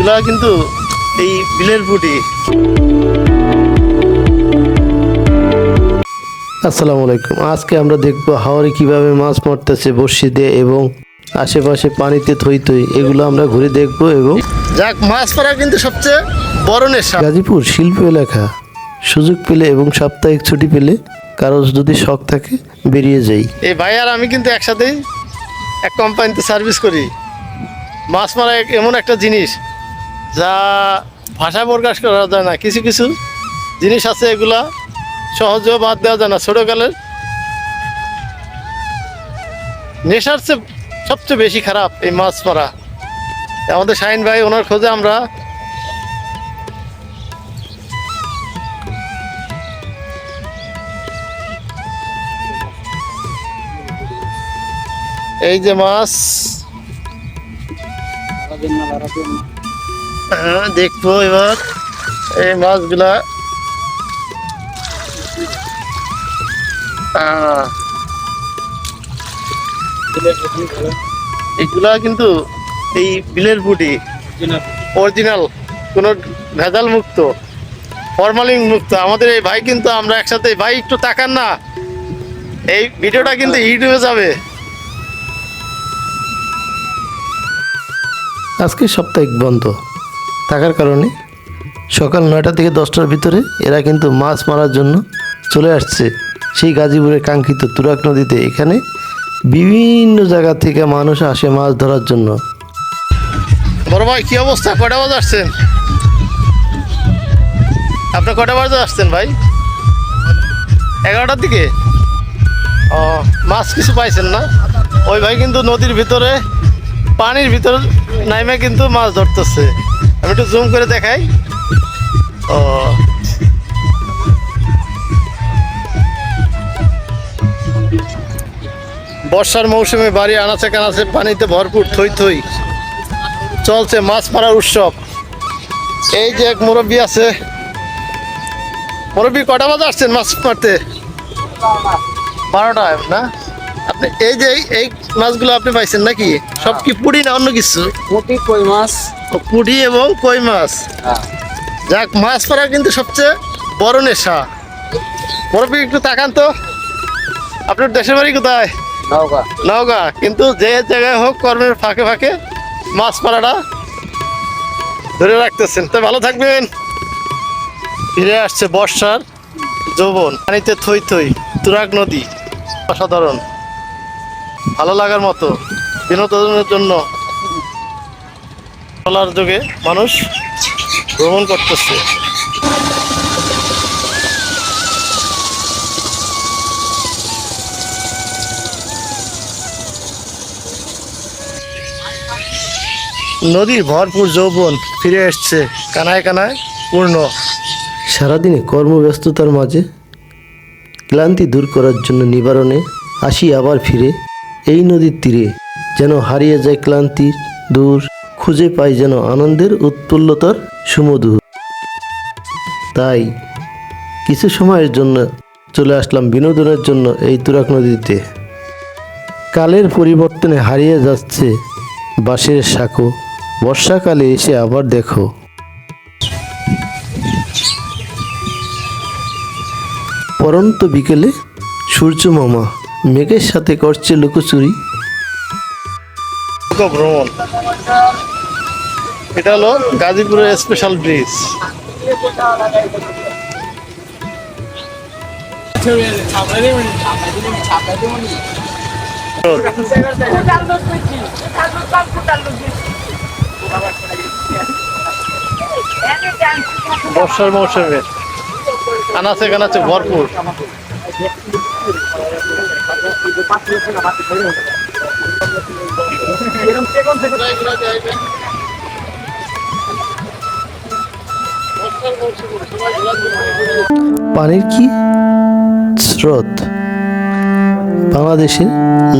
এগুলা কিন্তু এই বিলের পুটি। আসসালামু আলাইকুম। আজকে আমরা দেখব হাওড়ে কীভাবে মাছ মারতেছে বড়শি দিয়ে এবং আশেপাশে পানিতে থই থই। এগুলো আমরা ঘুরে দেখব এবং যাক মাছ মারা কিন্তু সবচেয়ে বড় নেশা। গাজীপুর শিল্প এলাকা। সুযোগ পেলে এবং সাপ্তাহিক ছুটি পেলে কারও যদি শখ থাকে বেরিয়ে যাই। এই ভাই আর আমি কিন্তু একসাথেই এক কোম্পানিতে সার্ভিস করি। মাছ মারা এমন একটা জিনিস যা ভাষা প্রকাশ করা যায় না, কিছু কিছু জিনিস আছে এগুলা সহজেও বাদ দেওয়া যায় না, ছোটোকালের। নেশার চেয়ে সবচেয়ে বেশি খারাপ এই মাছ মারা। আমাদের শাহিন ভাই, ওনার খোঁজে আমরা এই যে মাছ। হ্যাঁ দেখব এবার এই মাছগুলা। এগুলা কিন্তু এই বিলের পুটি অরিজিনাল কোনো ভেজাল মুক্ত ফরমালিন মুক্ত। আমাদের এই ভাই কিন্তু আমরা একসাথে, ভাই একটু তাকান না। এই ভিডিওটা কিন্তু ইউটিউবে যাবে। আজকে সাপ্তাহিক বন্ধ। থাকার কারণে সকাল নয়টা থেকে দশটার ভিতরে এরা কিন্তু মাছ মারার জন্য চলে আসছে। সেই গাজীপুরের কাঙ্ক্ষিত তুরাক নদীতে। এখানে বিভিন্ন জায়গা থেকে মানুষ আসে মাছ ধরার জন্য। বড় ভাই, কি অবস্থা? কটা বাজে আসছেন? আপনি কটা বাজে আসছেন ভাই? এগারোটার দিকে? ও, মাছ কিছু পাইছেন না? ওই ভাই কিন্তু নদীর ভিতরে, পানির ভিতর নাইমে কিন্তু মাছ ধরতেছে। আমি একটু জুম করে দেখাই। ও। বর্ষার মৌসুমে বাড়ি আনাচে কানাচে পানিতে ভরপুর থই থই চলছে মাছ মারার উৎসব। এই যে এক মুরব্বী আছে। মুরব্বী কটা বাজে আসছেন মাছ মারতে? বারোটায় না? আপনি এই যে এই- মাছগুলো আপনি পাইছেন নাকি? সব কি পুড়ি না অন্য কিছু? পুঁটি কই মাছ? পুঁটি এবং কই মাছ? হ্যাঁ। যাক মাছ মারা কিন্তু সবচেয়ে বড় নেশা। মুরব্বী একটু তাকান তো। আপনার দেশের বাড়ি কোথায়? নৌকা নওগাঁ। কিন্তু যে জায়গায় হোক কর্মের ফাঁকে ফাঁকে মাছ মারাটা ধরে রাখতেছেন। তো ভালো থাকবেন। ফিরে আসছে বর্ষার যৌবন। পানিতে থই থই তুরাগ নদী। অসাধারণ। ভালো লাগার মতো বিনোদনের জন্য চলার যুগে মানুষ ভ্রমণ করতেছে। নদীর ভরপুর যৌবন ফিরে এসছে কানায় কানায় পূর্ণ। সারাদিনে কর্মব্যস্ততার মাঝে ক্লান্তি দূর করার জন্য নিবারণে আসি আবার ফিরে। এই নদীর তীরে যেন হারিয়ে যায় ক্লান্তির দূর, খুঁজে পাই যেন আনন্দের উৎফুল্লতার সুমধুর। তাই কিছু সময়ের জন্য চলে আসলাম বিনোদনের জন্য এই তুরাক নদীতে। কালের পরিবর্তনে হারিয়ে যাচ্ছে বাঁশের সাঁকো। বর্ষাকালে এসে আবার দেখো। পরন্ত বিকেলে সূর্য মামা মেঘের সাথে করছে লুকোচুরি। ভ্রমণ এটা হলো গাজীপুরের স্পেশাল ব্রিজ বর্ষার মৌসুমে। আনাচে কানাচে ভরপুর। পানির কি স্রোত? বাংলাদেশে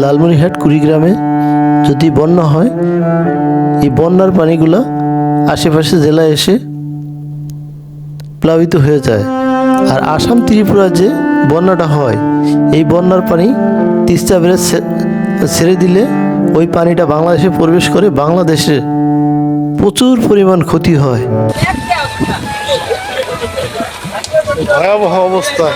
লালমনিরহাট কুড়িগ্রামে যদি বন্যা হয়, এই বন্যার পানিগুলা আশেপাশে জেলায় এসে প্লাবিত হয়ে যায়। আর আসাম ত্রিপুরা যে বন্যাটা হয় এই বন্যার পানি তিস্তা ব্যারেজ ছেড়ে দিলে ওই পানিটা বাংলাদেশে প্রবেশ করে বাংলাদেশে প্রচুর পরিমাণ ক্ষতি হয় ভয়াবহ অবস্থা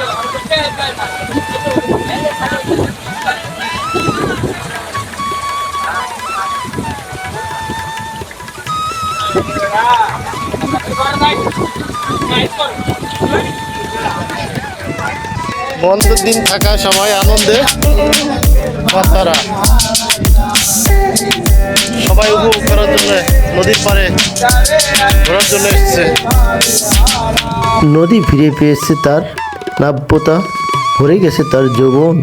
বন্ধের দিন থাকা সবাই আনন্দে। মাতারা সবাই উপভোগ করার জন্য নদীর পাড়ে ঘোরার জন্য এসছে। নদী ফিরে পেয়েছে তার নাব্যতা, ভরে গেছে তার যৌবন।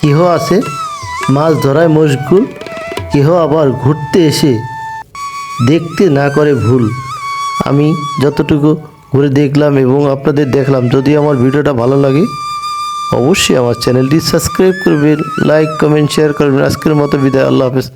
কেহ আছে মাছ ধরায় মশগুল, কেহ আবার ঘুরতে এসে দেখতে না করে ভুল। আমি যতটুকু ঘুরে দেখলাম এবং আপনাদের দেখলাম, যদি আমার ভিডিওটা ভালো লাগে অবশ্যই আমার চ্যানেলটি সাবস্ক্রাইব করবেন লাইক কমেন্ট শেয়ার করবেন আজকের মতো বিদায় আল্লাহ হাফেজ